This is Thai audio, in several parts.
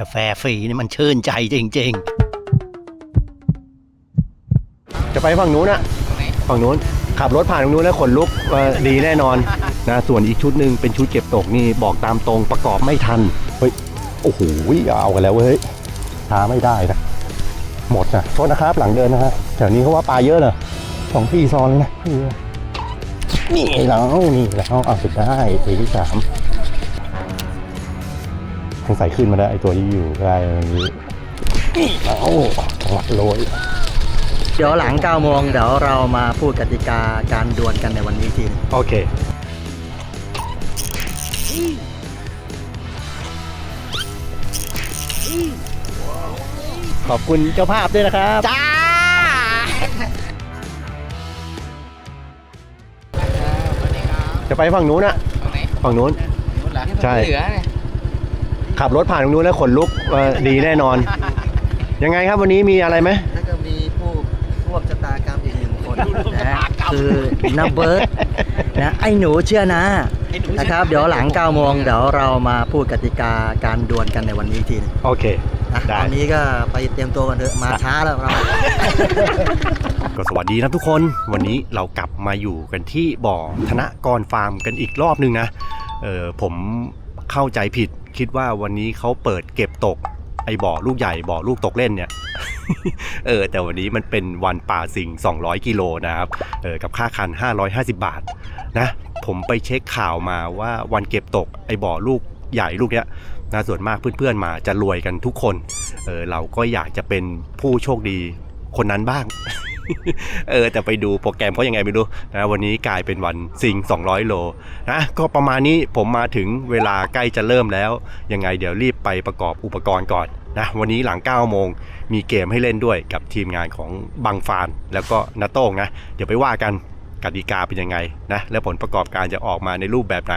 กาแฟฟรีนี่มันชื่นใจจริง ๆ จะไปฝั่งนู้นอะฝั่งนู้น ขับรถผ่านตรงนู้นแล้วขนลุกเออดีแน่นอนนะส่วนอีกชุดหนึ่งเป็นชุดเก็บตกนี่บอกตามตรงประกอบไม่ทันเฮ้ยโอ้โหเอากันแล้วเว้ยช้าไม่ได้นะหมดนะโทษนะครับหลังเดินนะฮะแถวนี้เขาว่าปลาเยอะเนอะสองพี่ซอนเลยนะนี่แล้วนี่แล้วเอาสุดได้ตัวที่สาม สงสัยขึ้นมาได้ไอตัวที่อยู่ใกล้ตรงนี้นี่แล้วจังหวะโรยเดี๋ยวหลัง9โมงเดี๋ยวเรามาพูดกติกาการดวลกันในวันนี้ทีโอเคขอบคุณเจ้าภาพด้วยนะครับ จ้า จะไปฝั่งนู้นอะฝั่งนู้น ใช่ ขับรถผ่านตรงนู้นแล้วขนลุกเออดีแน่นอน ยังไงครับวันนี้มีอะไรไหม แล้วก็มีผู้ร่วมชะตากรรมอีกหนึ่งคนนะคือนับเบิร์ดนะไอ้หนูเชื่อนะนะครับ เดี๋ยวหลัง9โมงเดี๋ยวเรามาพูดกติกาการดวลกันในวันนี้ทีนึงโอเค นะได้ ตอนนี้ก็ไปเตรียมตัวกันเถอะมาช้าแล้วเรา ก็สวัสดีนะทุกคนวันนี้เรากลับมาอยู่กันที่บ่อธนกรฟาร์มกันอีกรอบนึงนะเออผมเข้าใจผิด คิดว่าวันนี้เขาเปิดเก็บตก ไอ้บ่อลูกใหญ่บ่อลูกตกเล่นเนี่ย เออ แต่วันนี้มันเป็นวันป่าสิง200 กิโลนะครับ เออ กับค่าคัน 550 บาท นะ ผมไปเช็คข่าวมาว่าวันเก็บตก ไอ้บ่อลูกใหญ่ลูกเนี้ยนะส่วนมากเพื่อนๆมาจะรวยกันทุกคน เออ เราก็อยากจะเป็นผู้โชคดีคนนั้นบ้าง เออแต่ไปดูโปรแกรมเขายังไงไม่รู้นะวันนี้กลายเป็นวันซิง 200 โลนะก็ประมาณนี้ผมมาถึงเวลาใกล้จะเริ่มแล้ว ยังไงเดี๋ยวรีบไปประกอบอุปกรณ์ก่อนนะวันนี้หลัง 9 โมงมีเกมให้เล่นด้วยกับทีมงานของบังฟานแล้วก็นาโต้งนะ เดี๋ยวไปว่ากันกติกาเป็นยังไงนะและผลประกอบการจะออกมาในรูปแบบไหน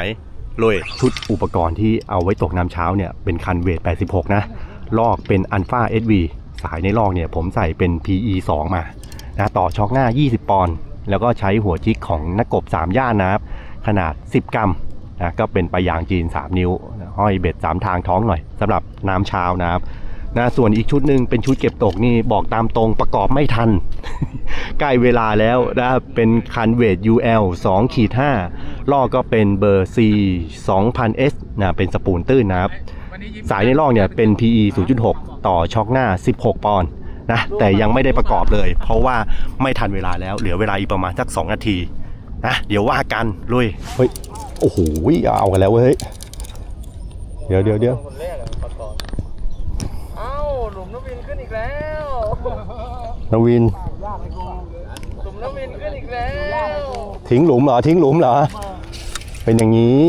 เลยชุดอุปกรณ์ที่เอาไว้ตกน้ำเช้าเนี่ยเป็นคันเวท 86 นะ ลอกเป็นอันฟา SV สายในลอกเนี่ยผมใส่เป็น PE 2 มา นะต่อช็อคหน้า 20 ปอนด์แล้วก็ใช้หัวจิกของนักกบ 3 ย่านนะครับ ขนาด 10 กรัมนะก็เป็นปลายยางจีน 3 นิ้วนะห้อยเบ็ด 3 ทางท้องหน่อยสำหรับน้ำเช้านะครับนะส่วนอีกชุดหนึ่งเป็นชุดเก็บตกนี่บอกตามตรงประกอบไม่ทัน ใกล้เวลาแล้วนะเป็นคันเวท UL 2ขีด5ลอกก็เป็นเบอร์ C 2000S นะเป็นสปูนตื้นนะครับ สายในลอกเนี่ยเป็น PE 0.6 ต่อช็อคหน้า 16 ปอนด์ นะแต่ยังไม่ได้ประกอบเลย เพราะว่าไม่ทันเวลาแล้วเหลือเวลาอีกประมาณสัก2นาทีนะเดี๋ยวว่ากันลุยเฮ้ยโอ้โหเอากันแล้วเว้ยเดี๋ยวเดี๋ยวเดี๋ยวเอ้าหลุมน้ำวินขึ้นอีกแล้วนวินหลุมน้ำวินขึ้นอีกแล้วทิ้งหลุมเหรอทิ้งหลุมเหรอเป็นอย่างนี้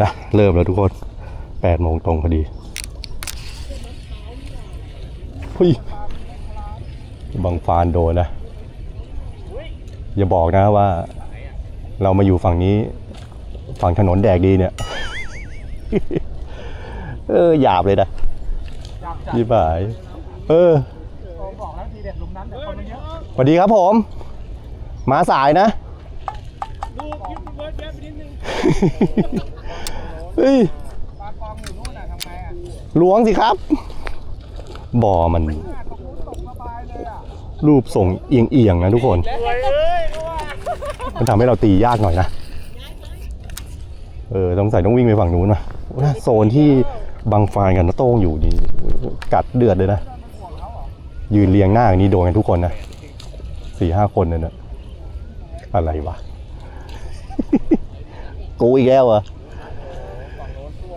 นะเริ่มแล้วทุกคนแปดโมงตรงพอดีเฮ้ยบังฟานโดนนะ อย่าบอกนะว่า เรามาอยู่ฝั่งนี้ ฝั่งถนนแดกดีเนี่ย เออหยาบเลยนะยี่บ่าย เออบอกแล้วทีเด็ดหลุมนั้นแต่คนมันเยอะสวัสดีครับผม มาสายนะดูคลิปเวิร์ดเยอะไปนิดนึงเฮ้ยปลากองอยู่นู่นน่ะทำไงอะล้วงสิครับ บ่อมันตกนู้นตกสบายเอะรูปทรงเอียงๆนะทุกคน มันทำให้เราตียากหน่อยนะ เออต้องใส่ต้องวิ่งไปฝั่งนู้นนะโซนที่บังฟานกับนโต้งอยู่นี่กัดเดือดเลยนะ ยืนเรียงหน้าอย่างนี้โดนกันทุกคนนะสี่ห้าคนเนี่ยนะอะไรวะ กูอีกแล้วอะ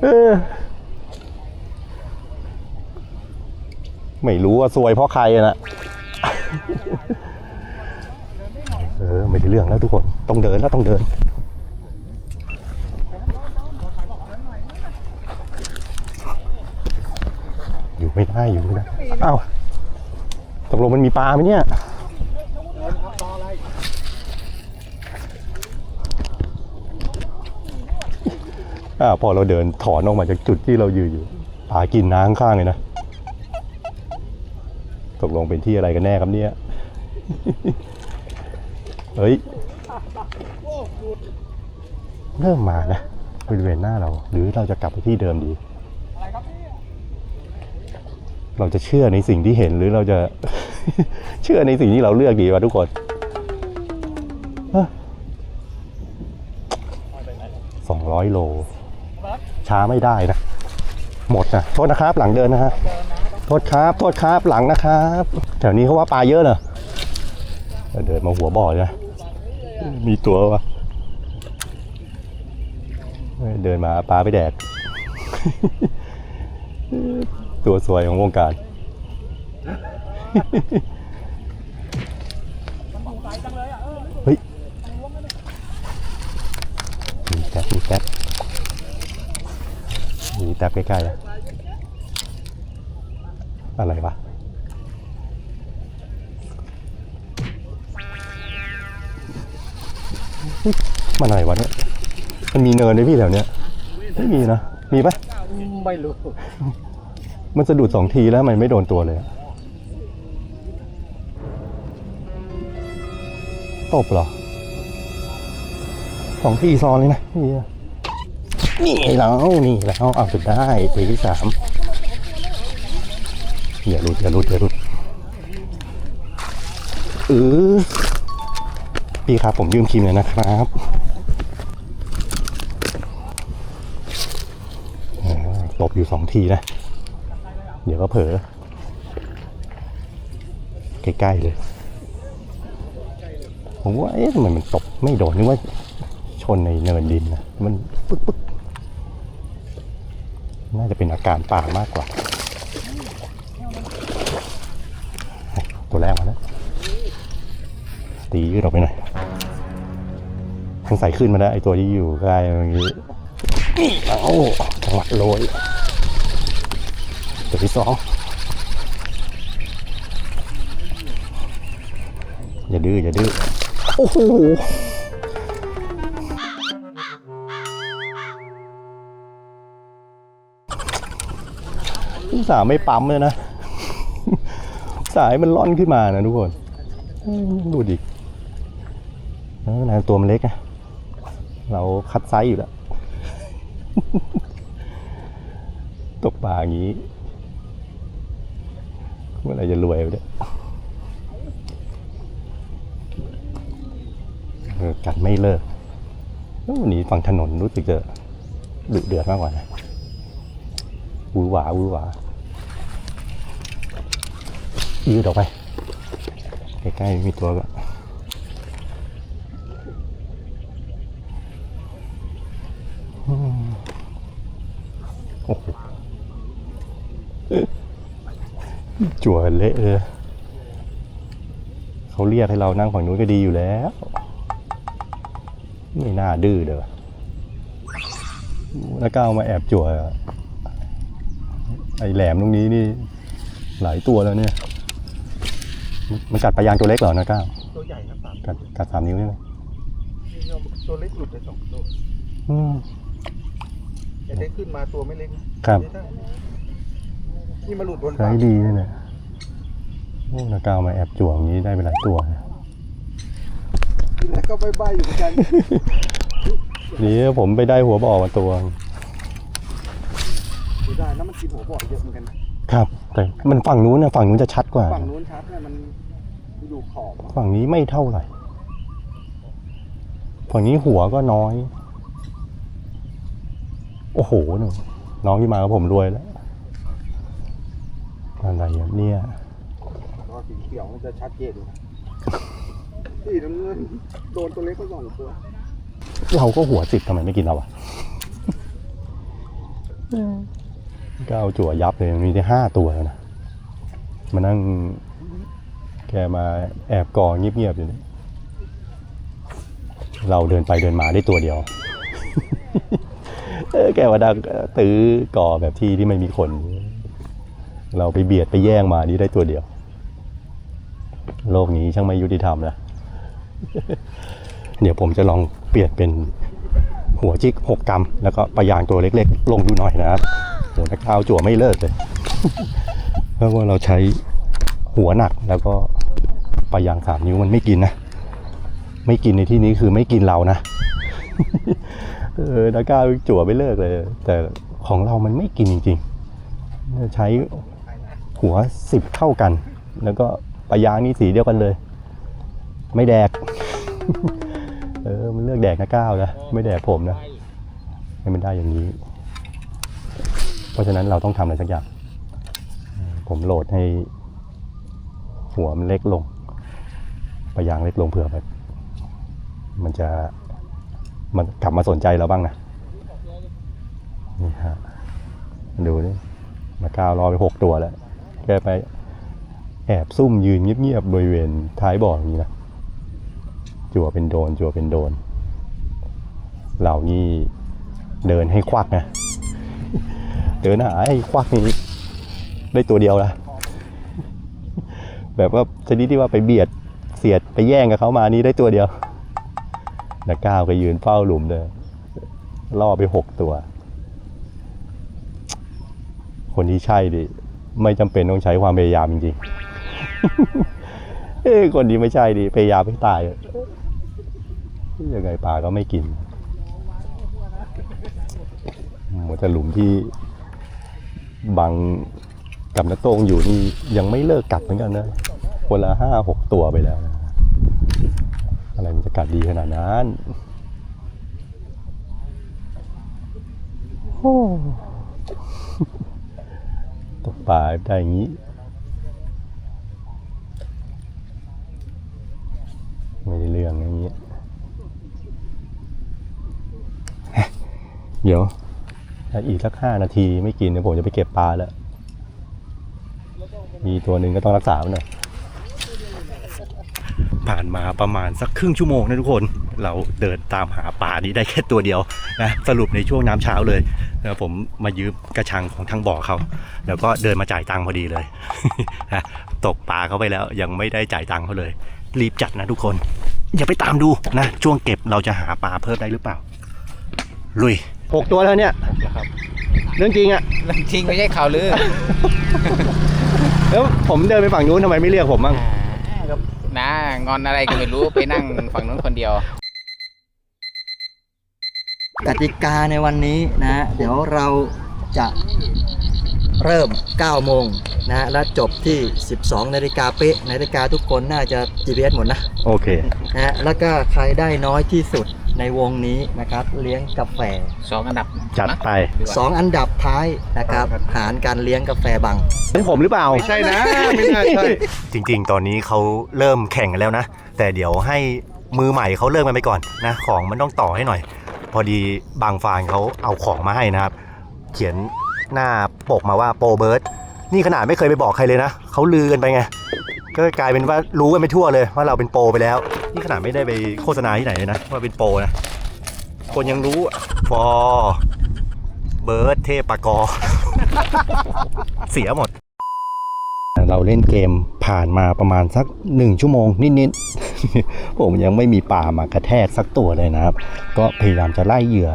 เออ ไม่รู้ว่าซวยเพราะใครนะ เออ ไม่ได้เรื่องแล้วทุกคน ต้องเดินแล้วต้องเดิน อยู่ไม่ได้อยู่ไม่ได้อ้าวตกลงมันมีปลาไหมเนี่ยอ่าพอเราเดินถอนออกมาจากจุดที่เรายืนอยู่ปลากินน้ำข้างๆเลยนะ ตกลงเป็นที่อะไรกันแน่ครับเนี่ยเฮ้ย เริ่มมานะบริเวณหน้าเรา หรือเราจะกลับไปที่เดิมดี เราจะเชื่อในสิ่งที่เห็นหรือเราจะ เชื่อในสิ่งที่เราเลือกดีวะทุกคนสองร้อยโล ช้าไม่ได้นะ หมดนะโทษนะครับหลังเดินนะฮะ โทษครับ โทษครับหลังนะครับ แถวนี้เขาว่าปลาเยอะเนอะเดินมาหัวบ่อเลยนะมีตัววะเดินมาปลาไปแดก ตัวสวยของวงการเฮ้ยมีแท็บมีแท็บมีแท็บใกล้ๆอะ อะไรวะมันอะไรวะเนี่ย มันมีเนินด้วยพี่แถวเนี้ยไม่มีนะ มีปะไม่รู้ มันสะดุดสองทีแล้วมันไม่โดนตัวเลยอะตบเหรอสองทีซ้อนเลยนะนี่อะนี่แล้วนี่แล้วเอาสุดได้ทีที่สาม อย่าหลุดอย่าหลุดอย่าหลุดเออพี่ครับผมยืมครีมเลยนะครับตบอยู่สองทีนะ เดี๋ยวก็เผลอใกล้ๆเลย ผมว่าเอ๊ะทำไมมันตกไม่โดนนึกว่าชนในเนินดินนะมันปึ๊กปึ๊กน่าจะเป็นอาการป่ามากกว่า ตัวแรกมาแล้ว ตี ยืดออกไปหน่อยสงสัยขึ้นมาแล้วไอตัวที่อยู่ใกล้เมื่อกี้นี่เอ้าจังหวัดโรยตัวที่สองอย่าดื้ออย่าดื้อโอ้โหสาไม่ปั๊มเลยนะ สายมันล่อนขึ้นมานะทุกคน ดูดิ เออนะตัวมันเล็กอะเราคัดไซส์อยู่แล้วตกปลาอย่างนี้เมื่อไหรจะรวยเนี่ยกัดไม่เลิกแล้ววันนี้ฝั่งถนนรู้สึกจะดุเดือดมากกว่านะวือหวาวือหวายืดออกไป ใกล้ๆมีตัวก็อืมโอ้โห จั่วเละเลยเขาเรียกให้เรานั่งฝั่งนู้นก็ดีอยู่แล้ว ไม่น่าดื้อเด้อแล้วก็เอามาแอบจั่วไอ้แหลมตรงนี้นี่ หลายตัวแล้วเนี่ย มันกัดปลายางตัวเล็กเหรอนะก้าวตัวใหญ่นะสามกัดกัดสามนิ้วนี่ไหมตัวเล็กหลุดไปสองตัวอืมจะได้ขึ้นมาตัวไม่เล็กนะครับ ได้นี่มาหลุดบนใช้ดีนี่เนี่ยโอ้นะก้าวมาแอบจั่วอย่างนี้ได้ไปหลายตัวนะแล้วก็ใบๆอยู่เหมือนกันนี่ผมไปได้หัวบ่อมาตัวดูได้แล้วมันกินหัวบ่อเยอะเหมือนกันนะครับ แต่มันฝั่งนู้นนะฝั่งนู้นจะชัดกว่า ฝั่งนู้นชัดเนี่ยมันอยู่ขอบฝั่งนี้ไม่เท่าไหร่ ฝั่งนี้หัวก็น้อย โอ้โหหนูน้องที่มากับผมรวยแล้ว อะไรอะเนี่ยก็สีเขียวมันจะชัดเจนอยู่นะสีน้ำเงินโดนตัวเล็กก็สองตัวเราก็หัวสิบทำไมไม่กินเราอะก็เอาจั่วยับเลยมีได้ห้าตัวแล้วนะมานั่งแกมาแอบกอเงียบๆอยู่นี่เราเดินไปเดินมาได้ตัวเดียวเออแกว่าดังตื้อกอแบบที่ที่ไม่มีคน เราไปเบียดไปแย่งมานี่ได้ตัวเดียว โลกนี้ช่างไม่ยุติธรรมนะ เดี๋ยวผมจะลองเปลี่ยนเป็นหัวจิกหกกรัม แล้วก็ปลายางตัวเล็กๆ ลงดูหน่อยนะครับโหนักข้าวจั่วไม่เลิกเลย เพราะว่าเราใช้หัวหนักแล้วก็ปลายางสามนิ้วมันไม่กินนะ ไม่กินในที่นี้คือไม่กินเรานะ เออนักข้าวจั่วไม่เลิกเลย แต่ของเรามันไม่กินจริงๆ ใช้ หัวสิบเท่ากัน แล้วก็ปลายางนี่สีเดียวกันเลย ไม่แดก เออมันเลือกแดกนะก้าวนะไม่แดกผมนะให้มันได้อย่างนี้ เพราะฉะนั้นเราต้องทำอะไรสักอย่าง ผมโหลดให้ หัวมันเล็กลงปลายางเล็กลงเผื่อแบบมันจะมันกลับมาสนใจเราบ้างนะนี่ฮะดูนี่มาก้าวรอไปหกตัวแล้ว แกไปแอบซุ่มยืนเงียบๆบริเวณท้ายบ่ออย่างนี้นะจั่วเป็นโดนจั่วเป็นโดนเหล่านี้เดินให้ควักนะเดินหาให้ควักนี่ได้ตัวเดียวละแบบว่าชนิดที่ว่าไปเบียดเสียดไปแย่งกับเขามานี่ได้ตัวเดียวนักก้าวก็ยืนเฝ้าหลุมเลยล่อไปหกตัว คนที่ใช่ดิ ไม่จำเป็นต้องใช้ความพยายามจริงๆเอ้คนนี้ไม่ใช่ดิพยายามไม่ตายยังไงปลาก็ไม่กินหมดแต่หลุมที่บังกับน้าโต้งอยู่นี่ยังไม่เลิกกัดเหมือนกันนะคนละห้าหกตัวไปแล้วนะอะไรมันจะกัดดีขนาดนั้นโอ้ ปลาได้อย่างนี้ ไม่ได้เรื่องอย่างนี้ เดี๋ยวอีกสักห้านาทีไม่กินเนี่ยผมจะไปเก็บปลาแล้ว มีตัวหนึ่งก็ต้องรักษามันหน่อย ผ่านมาประมาณสักครึ่งชั่วโมงนะทุกคน เราเดินตามหาปลานี้ได้แค่ตัวเดียวนะสรุปในช่วงน้ำเช้าเลยแล้วผมมายืมกระชังของทางบ่อเขาแล้วก็เดินมาจ่ายตังค์พอดีเลยนะตกปลาเขาไปแล้วยังไม่ได้จ่ายตังค์เขาเลย รีบจัดนะทุกคน อย่าไปตามดูนะช่วงเก็บเราจะหาปลาเพิ่มได้หรือเปล่า ลุยหกตัวแล้วเนี่ยเรื่องจริงอะเรื่องจริงไม่ใช่ข่าวลือแล้วผมเดินไปฝั่งนู้นทำไมไม่เรียกผมบ้าง นะงอนอะไรก็ไม่รู้ ไปนั่งฝั่งนู้นคนเดียว กติกาในวันนี้นะ เดี๋ยวเราจะเริ่ม 9 โมงนะและจบที่ 12 นาฬิกาเป๊ะนาฬิกาทุกคนน่าจะ GPS หมดนะ โอเค นะฮะแล้วก็ใครได้น้อยที่สุด ในวงนี้นะครับ เลี้ยงกาแฟสองอันดับจัดไป2อันดับท้ายนะครับ หารการเลี้ยงกาแฟบังเป็นผมหรือเปล่า ไม่ใช่นะ ไม่น่าใช่ จริง ๆ ตอนนี้เขาเริ่มแข่งกันแล้วนะ แต่เดี๋ยวให้มือใหม่เขาเริ่มกันไปก่อนนะ ของมันต้องต่อให้หน่อย พอดีบางฟานเขาเอาของมาให้นะครับ เขียนหน้าปกมาว่าโปรเบิร์ดนี่ขนาดไม่เคยไปบอกใครเลยนะเขาลือกันไปไง ก็กลายเป็นว่ารู้กันไปทั่วเลยว่าเราเป็นโปรไปแล้ว นี่ขนาดไม่ได้ไปโฆษณาที่ไหนเลยนะว่าเป็นโปรนะคนยังรู้ฟอเบิร์ดเทพปากอ เสียหมด เราเล่นเกมผ่านมาประมาณสักหนึ่งชั่วโมงนิดๆ ผมยังไม่มีป่ามากระแทกสักตัวเลยนะครับ ก็พยายามจะไล่เหยื่อ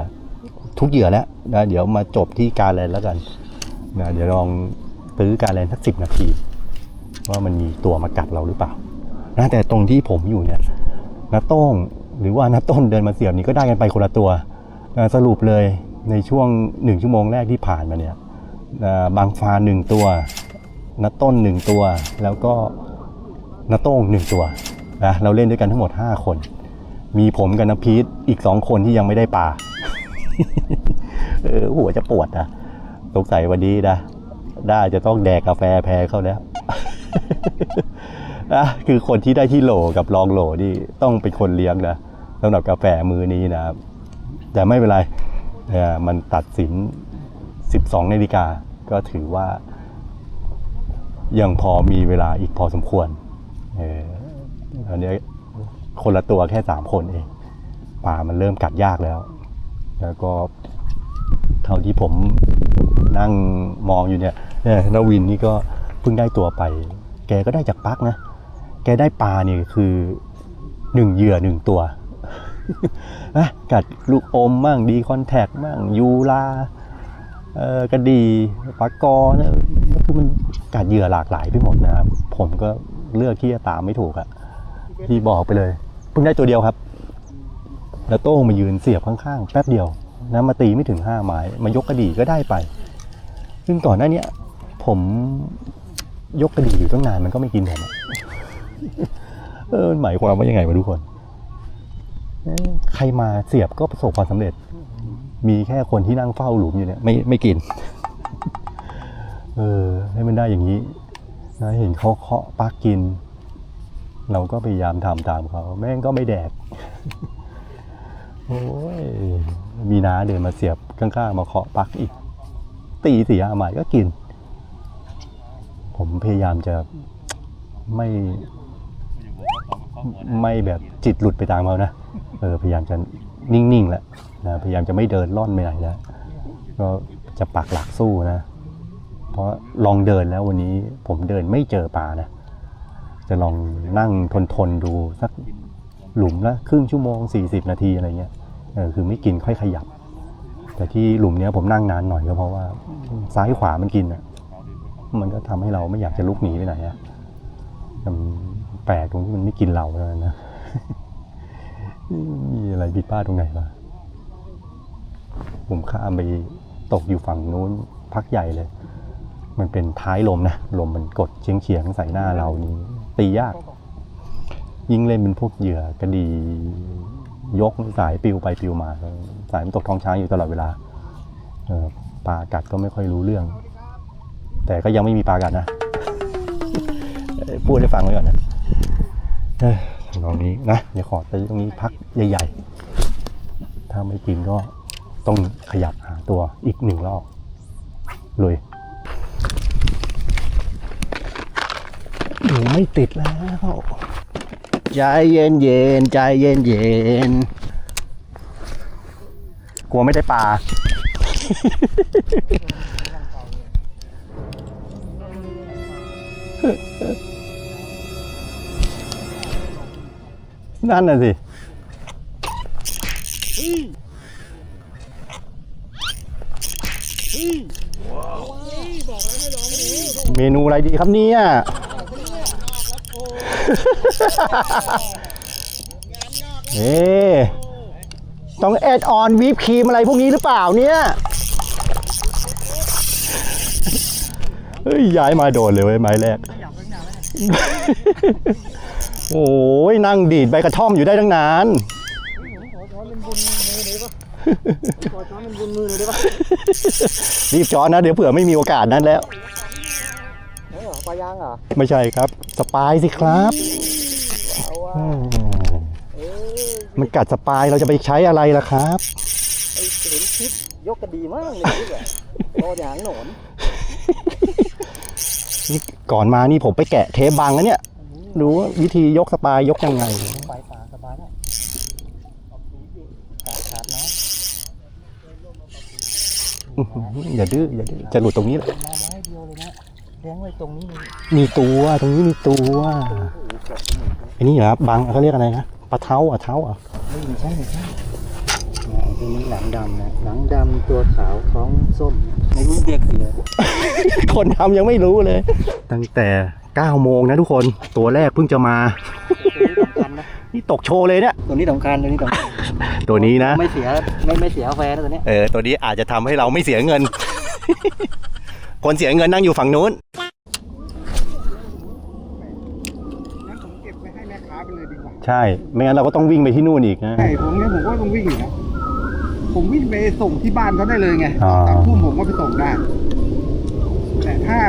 ทุกเหยื่อแล้วนะเดี๋ยวมาจบที่การแลนแล้วกันนะเดี๋ยวลองตื้อการแลนสักสิบนาที ว่ามันมีตัวมากัดเราหรือเปล่านะแต่ตรงที่ผมอยู่เนี่ยนาโต้งหรือว่านาต้นเดินมาเสียบนี่ก็ได้กันไปคนละตัวนะสรุปเลยในช่วงหนึ่งชั่วโมงแรกที่ผ่านมาเนี่ยอ่าบางฟาหนึ่งตัวนาต้นหนึ่งตัว แล้วก็นาโต้งหนึ่งตัวนะเราเล่นด้วยกันทั้งหมด 5 คน มีผมกับนาพีทอีก2คนที่ยังไม่ได้ปลาเออหัวจะปวดนะสงสัยวันนี้นะได้จะต้องแดกกาแฟแพ้เข้าแล้ว คือคนที่ได้ที่โหลกับรองโหลนี่ต้องเป็นคนเลี้ยงนะสำหรับกาแฟมือนี้นะครับ แต่ไม่เป็นไรมันตัดสิน 12นาฬิกาก็ถือว่า ยังพอมีเวลาอีกพอสมควรเอออันนี้คนละตัวแค่สามคนเองปลามันเริ่มกัดยากแล้ว แล้วก็เท่าที่ผมนั่งมองอยู่เนี่ยเนี่ยนวินนี่ก็เพิ่งได้ตัวไป แกก็ได้จากปักนะ แกได้ปลาเนี่ยคือหนึ่งเหยื่อหนึ่งตัวนะกัดลูกอมมั่งดีคอนแทคมั่งยูลาเออกระดีปลากอนี่คือมันกัดเหยื่อหลากหลายไปหมดนะผมก็เลือกที่จะตามไม่ถูกอะที่บอกไปเลยเพิ่งได้ตัวเดียวครับ แล้วโต้งมายืนเสียบข้างๆแป๊บเดียวนะมาตีไม่ถึงห้าไม้มายกกระดีก็ได้ไป ซึ่งก่อนหน้านี้ผม ยกกระดี่อยู่ตั้งนานมันก็ไม่กินผมเออหมายความว่ายังไงวะทุกคน ใครมาเสียบก็ประสบความสำเร็จ มีแค่คนที่นั่งเฝ้าหลุมอยู่เนี่ยไม่ไม่กิน เออ ให้มันได้อย่างนี้นะเห็นเขาเคาะปักกิน เราก็พยายามทำตามเขาแม่งก็ไม่แดกโอ้ยมีน้าเดินมาเสียบข้างๆมาเคาะปักอีก ตีสี่ห้าหมายก็กิน ผมพยายามจะไม่ไม่แบบจิตหลุดไปตามเขานะเออพยายามจะนิ่งๆแหละนะพยายามจะไม่เดินล่อนไปไหนแล้วก็จะปักหลักสู้นะ เพราะลองเดินแล้ววันนี้ผมเดินไม่เจอปลานะ จะลองนั่งทนๆดูสักหลุมละครึ่งชั่วโมง 40 นาทีอะไรเงี้ยเออคือไม่กินค่อยขยับ แต่ที่หลุมเนี้ยผมนั่งนานหน่อยก็เพราะว่า ซ้ายขวามันกินอะ มันก็ทำให้เราไม่อยากจะลุกหนีไปไหนอะมันแปลกตรงที่มันไม่กินเราแล้วนะมีอะไรผิดพลาดตรงไหนวะผมข้ามไปตกอยู่ฝั่งนู้นพักใหญ่เลย มันเป็นท้ายลมนะ ลมมันกดเฉียงเฉียงๆใส่หน้าเรานี่ตียาก ยิ่งเล่นเป็นพวกเหยื่อกระดี ยกสายปิวไปปิวมา สายมันตกท้องช้างอยู่ตลอดเวลาปลากัดก็ไม่ค่อยรู้เรื่อง แต่ก็ยังไม่มีปลากัดนะ พูดให้ฟังไว้ก่อนนะเอ้ยลองนี้นะเดี๋ยวขอไปตรงนี้พักใหญ่ๆ ถ้าไม่กินก็ต้องขยับหาตัวอีกหนึ่งรอบเลยหนูไม่ติดแล้วใจเย็นเย็นๆใจเย็นเย็นๆกลัวไม่ได้ปลา นั่นน่ะสิเมนูอะไรดีครับเนี่ยเอ๊ะต้องแอดออนวิปครีมอะไรพวกนี้หรือเปล่าเนี่ยเฮ้ยย้ายมาโดนเลยเว้ยไม้แรก โอ้ยนั่งดีดใบกระท่อมอยู่ได้ตั้งนานขอช้อนเป็นบุญมือเลยได้ปะรีบจอนนะ เดี๋ยวเผื่อไม่มีโอกาสนั้นแล้ว เออปลายางเหรอไม่ใช่ครับ สปายสิครับเอาว่าอืมเอ้ยมันกัดสปายเราจะไปใช้อะไรล่ะครับ ไอ้เห็นคลิปยกกระดีมากเลยนี่แหละรออย่างหนอน นี่ก่อนมานี่ผมไปแกะเทปบังแล้วเนี่ย ดูว่าวิธียกสปายยกยังไงไปปลาสบายแล้ขาดขาดนะอย่าดื้ออย่าดื้อจะหลุดตรงนี้แหละมาไม้เดียวเลยนะเลี้ยงไว้ตรงนี้เลยมีตัวตรงนี้มีตัวอ้นี่เหรอครับบังเขาเรียกอะไรนะปลาเท้าอะเท้าอะไม่ใช่ไม่ใช่ ตัวนี้หลังดำนะหลังดำตัวขาวท้องส้มไม่รู้เรียกสีอะไรคนทำยังไม่รู้เลย ตั้งแต่ 9 โมงนะทุกคนตัวแรกเพิ่งจะมาตัวนี้สำคัญนะนี่ตกโชว์เลยเนี่ยตัวนี้สำคัญตัวนี้สำคัญตัวนี้นะ ไม่เสียไม่ไม่เสียกาแฟนะตัวเนี้ยเออตัวนี้อาจจะทำให้เราไม่เสียเงิน คนเสียเงินนั่งอยู่ฝั่งนู้นงั้นผมเก็บไปให้แม่ค้าไปเลยดีกว่าใช่ ไม่งั้นเราก็ต้องวิ่งไปที่นู่นอีกนะ ใช่ ผมเนี่ยผมก็ต้องวิ่งอยู่นะ ผมวิ่งไปส่งที่บ้านเขาได้เลยไงอ๋อ สามทุ่มผมก็ไปส่งได้ แต่ถ้า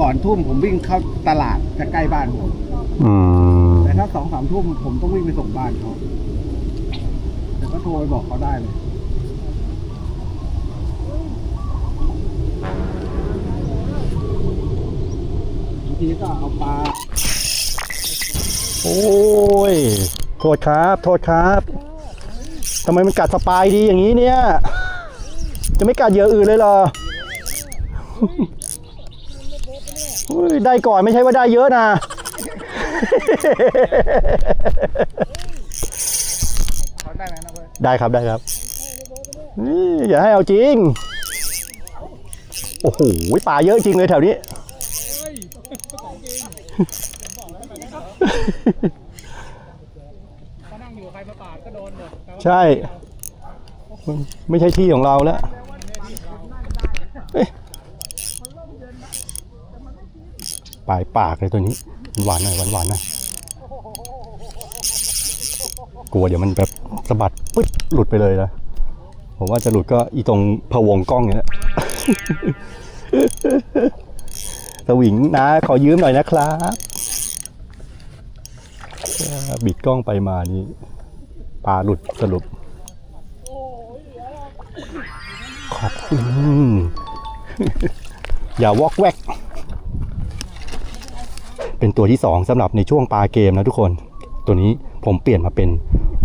ก่อนทุ่มผมวิ่งเข้าตลาดจะใกล้บ้านผม อืม แต่ถ้าสองสามทุ่มผมต้องวิ่งไปส่งบ้านเขาแต่ก็โทรไปบอกเขาได้เลย บางทีก็เอาปลาโอ้ย โทษครับ โทษครับ ทำไมมันกัดสปายดีอย่างนี้เนี่ย จะไม่กัดเหยื่ออื่นเลยเหรอได้ก่อนไม่ใช่ว่าได้เยอะนะ ได้ครับได้ครับอย่าให้เอาจริง โอ้โหปลาเยอะจริงเลยแถวนี้ ใช่ ไม่ใช่ที่ของเราแล้วปลายปากเลยตัวนี้หวานหน่อยหวานๆหน่อยกลัวเดี๋ยวมันแบบสะบัดปึ๊ดหลุดไปเลยนะผมว่าจะหลุดก็อีตรงพะวงกล้องเนี่ยแหละสวิงนะ ขอยืมหน่อยนะครับ บิดกล้องไปมานี่ ปลาหลุดสรุป ขอบคุณ อย่าวอกแวก เป็นตัวที่2สำหรับในช่วงปลาเกมนะทุกคน ตัวนี้ผมเปลี่ยนมาเป็น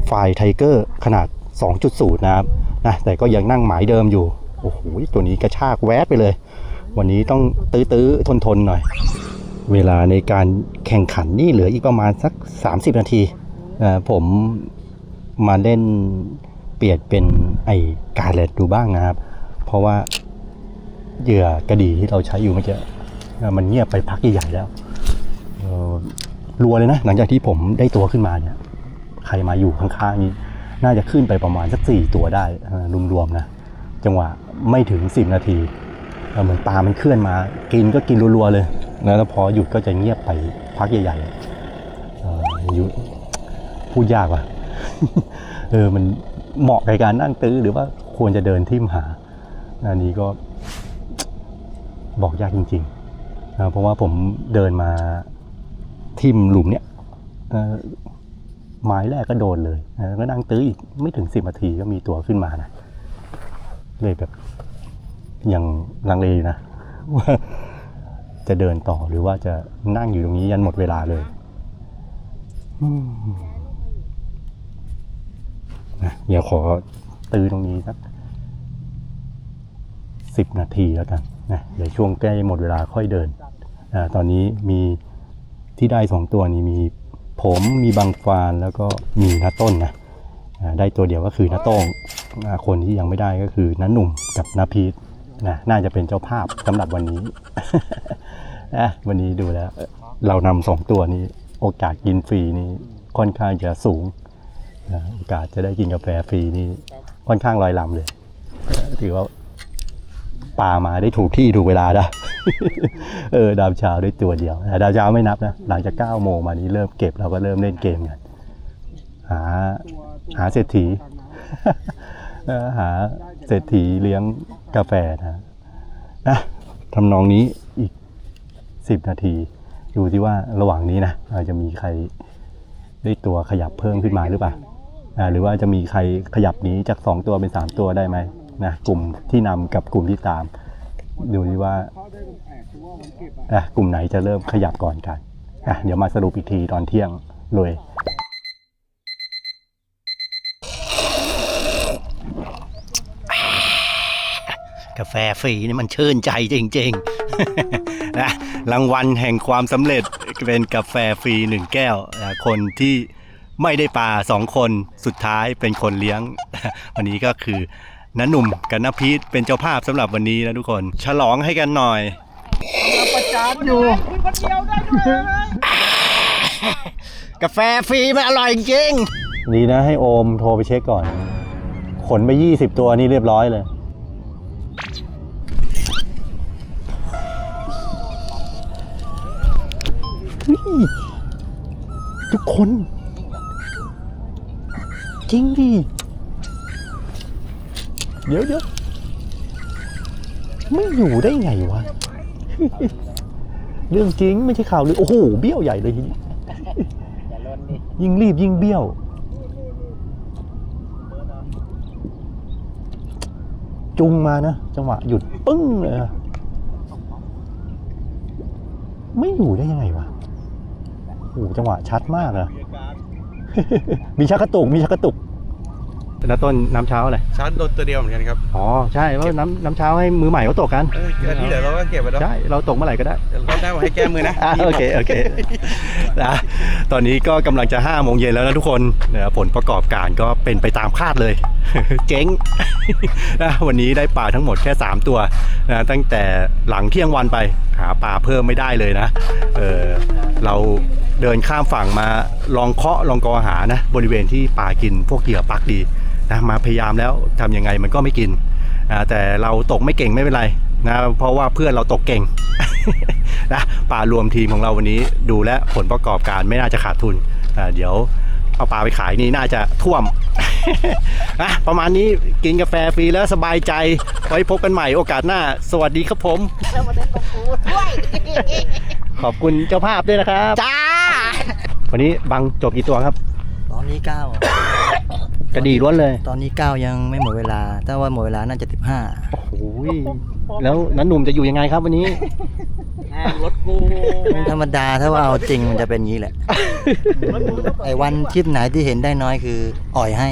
ไฟไทเกอร์ขนาด 2.0 นะครับนะแต่ก็ยังนั่งหมายเดิมอยู่ โอ้โห ตัวนี้กระชากแวดไปเลย วันนี้ต้องตื้อๆ ทนๆ หน่อย เวลาในการแข่งขันนี่เหลืออีกประมาณสัก 30 นาที ผม มาเล่นเปลี่ยนเป็นไอกาเลตดูบ้างนะครับ เพราะว่าเหยื่อกระดีที่เราใช้อยู่เมื่อกี้มันเงียบไปพักใหญ่ๆแล้วรัวเลยนะ หลังจากที่ผมได้ตัวขึ้นมาเนี่ย ใครมาอยู่ข้างๆนี้ น่าจะขึ้นไปประมาณสักสี่ตัวได้รวมๆนะจังหวะไม่ถึง10นาทีเหมือนปลามันเคลื่อนมา กินก็กินรัวๆเลยแล้วพอหยุดก็จะเงียบไปพักใหญ่ๆอยู่พูดยากว่ะ เออมันเหมาะกับการนั่งตื้อหรือว่าควรจะเดินทิ่มหาอันนี้ก็บอกยากจริงๆนะเพราะว่าผมเดินมาทิ่มหลุมเนี่ยไม้แรกก็โดนเลยก็นั่งตื้ออีกไม่ถึงสิบนาทีก็มีตัวขึ้นมานะเลยแบบยังลังเลนะว่าจะเดินต่อหรือว่าจะนั่งอยู่ตรงนี้ยันหมดเวลาเลย อืม นะเดี๋ยวขอตื้อตรงนี้สักสิบนาทีแล้วกันนะเดี๋ยวช่วงใกล้หมดเวลาค่อยเดินอตอนนี้มีที่ได้สองตัวนี้มีผมมีบางฟานแล้วก็มีนาต้นนะได้ตัวเดียวก็คือน้าต้งอ่าคนที่ยังไม่ได้ก็คือน้าหนุ่มกับน้าพีทนะน่าจะเป็นเจ้าภาพสำหรับวันนี้นะวันนี้ดูแล้ว เรานำสองตัวนี้โอกาสกินฟรีนี่ค่อนข้างจะสูง นะโอกาสจะได้กินกาแฟฟรีนี่ค่อนข้างลอยลำเลย ถือว่าปลามาได้ถูกที่ถูกเวลานะเออดาวเช้าได้ตัวเดียวแต่ดาวเช้าไม่นับนะหลังจาก9ก้าโมงมานี้เริ่มเก็บเราก็เริ่มเล่นเกมกันหาหาเศรษฐีหาเศรษฐีเลี้ยงกาแฟนะนะทำนองนี้อีกสิบนาทีดูที่ว่าระหว่างนี้นะอาจะมีใครได้ตัวขยับเพิ่มขึ้นมาหรือเปล่า หรือว่าจะมีใครขยับหนี้จากสองตัวเป็นสามตัวได้ไหมนะกลุ่มที่นำกับกลุ่มที่ตามดูที่ว่า กลุ่มไหนจะเริ่มขยับก่อนกันเดี๋ยวมาสรุปอีกทีตอนเที่ยงเลยกาแฟฟรีนี่มันชื่นใจจริงๆนะรางวัลแห่งความสำเร็จเป็นกาแฟฟรีหนึ่งแก้ว คนที่ ไม่ได้ปลาสองคนสุดท้ายเป็นคนเลี้ยง วันนี้ก็คือน้าหนุ่มกับน้าพีทเป็นเจ้าภาพสำหรับวันนี้นะทุกคน ฉลองให้กันหน่อยประจานอยู่กาแฟฟรีมันอร่อยจริงดีนะให้โอมโทรไปเช็คก่อน ขนไปยี่สิบตัวนี่เรียบร้อยเลยเฮ้ยทุกคน จริงดิเดี๋ยวเดี๋ยวไม่อยู่ได้ไงวะ เรื่องจริงไม่ใช่ข่าวเลยโอ้โหเบี้ยวใหญ่เลยทีนี้ยิ่งรีบยิ่งเบี้ยว จุงมานะ จังหวะหยุดปึ้งเลยอะไม่อยู่ได้ยังไงวะโอ้โหจังหวะชัดมากอะ มีชักกระตุก มีชักกระตุก แล้วต้นน้ำเช้าอะไร ชาร์จโดนตัวเดียวเหมือนกันครับ อ๋อ ใช่เพราะน้ำน้ำเช้าให้มือใหม่เขาตกกัน เอออันนี้เดี๋ยวเราก็เก็บไว้แล้วใช่ เราตกเมื่อไหร่ก็ได้ เดี๋ยวรอบหน้ามาให้แก้มือนะ อะโอเคโอเคนะตอนนี้ก็กำลังจะห้าโมงเย็นแล้วนะทุกคนนะผลประกอบการก็เป็นไปตามคาดเลย เจ๊งนะวันนี้ได้ปลาทั้งหมดแค่ 3 ตัวนะตั้งแต่หลังเที่ยงวันไปหาปลาเพิ่มไม่ได้เลยนะเออเราเดินข้ามฝั่งมาลองเคาะลองกอหานะ บริเวณที่ปลากินพวกเหยื่อปักดีนะมาพยายามแล้วทำยังไงมันก็ไม่กินนะแต่เราตกไม่เก่งไม่เป็นไรนะเพราะว่าเพื่อนเราตกเก่งนะปลารวมทีมของเราวันนี้ดูแลวผลประกอบการไม่น่าจะขาดทุนเดี๋ยวเอาปลาไปขายนี่น่าจะท่วม นะประมาณนี้กินกาแฟฟรีแล้วสบายใจไว้พบกันใหม่โอกาสหน้า สวัสดีครับผมขอบคุณเจ้าภาพด้วยนะครับ จ้า วันนี้บังจบกี่ตัวครับ ตอนนี้เก้า กระดีล้วนเลยตอนนี้เก้ายังไม่หมดเวลาถ้าว่าหมดเวลาน่าจะสิบห้าโอ้โหแล้วนั้นหนุ่มจะอยู่ยังไงครับวันนี้ไม่ธรรมดาถ้าว่าเอาจริงมันจะเป็นอย่างนี้แหละไอ้วันคลิปไหนที่เห็นได้น้อยคืออ่อยให้